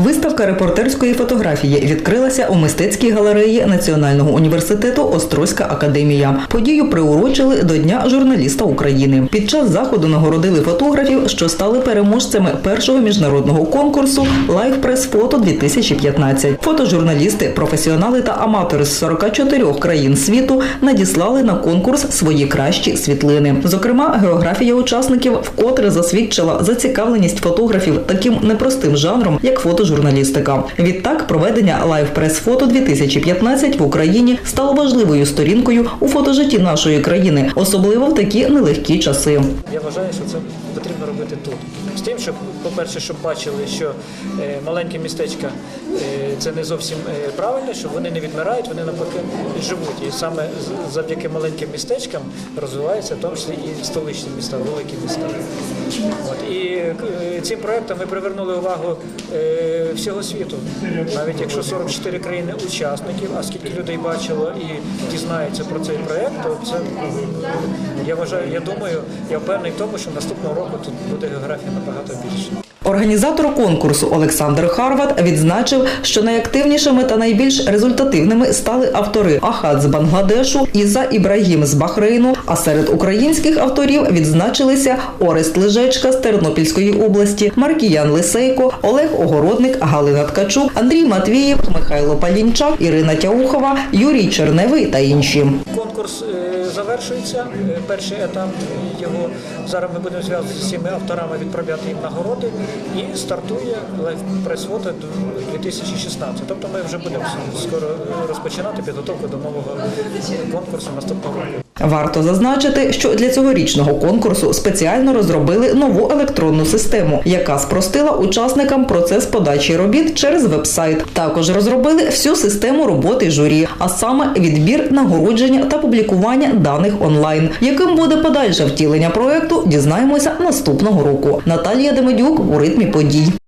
Виставка репортерської фотографії відкрилася у мистецькій галереї Національного університету Острозька академія. Подію приурочили до Дня журналіста України. Під час заходу нагородили фотографів, що стали переможцями першого міжнародного конкурсу Live Press Photo 2015. Фотожурналісти, професіонали та аматори з 44 країн світу надіслали на конкурс свої кращі світлини. Зокрема, географія учасників вкотре засвідчила зацікавленість фотографів таким непростим жанром, як фотожурналістика. Відтак, проведення Photo 2015 в Україні стало важливою сторінкою у фотожитті нашої країни, особливо в такі нелегкі часи. Я вважаю, що це потрібно робити тут. З тим, щоб, по-перше, щоб бачили, що е, маленькі містечка е, це не зовсім е, правильно, що вони не відмирають, вони навпаки живуть. І саме завдяки маленьким містечкам розвиваються в тому числі і столичні міста, великі міста. І е, цим проектом ми привернули увагу е, всього світу. Навіть якщо 44 країни учасників, а скільки людей бачило і дізнається про цей проект, то це я вважаю, я думаю, я впевнений в тому, що наступного року тут буде географія набагато більше. Організатор конкурсу Олександр Харват відзначив, що найактивнішими та найбільш результативними стали автори Ахат з Бангладешу, Іза Ібрагім з Бахрейну. А серед українських авторів відзначилися Орест Лежечка з Тернопільської області, Маркіян Лисейко, Олег Огородник, Галина Ткачук, Андрій Матвієв, Михайло Палінчак, Ірина Тяухова, Юрій Черневий та інші. Конкурс е, завершується. е, Перший етап його зараз ми будемо зв'язуватися з цими авторами, відправляти їм нагороди. І стартує прес-фото 2016. Тобто ми вже будемо скоро розпочинати підготовку до нового конкурсу наступного року. Варто зазначити, що для цьогорічного конкурсу спеціально розробили нову електронну систему, яка спростила учасникам процес подачі робіт через веб-сайт. Також розробили всю систему роботи журі, а саме відбір, нагородження та публікування даних онлайн. Яким буде подальше втілення проекту, дізнаємося наступного року. Наталія Демедюк у ритмі подій.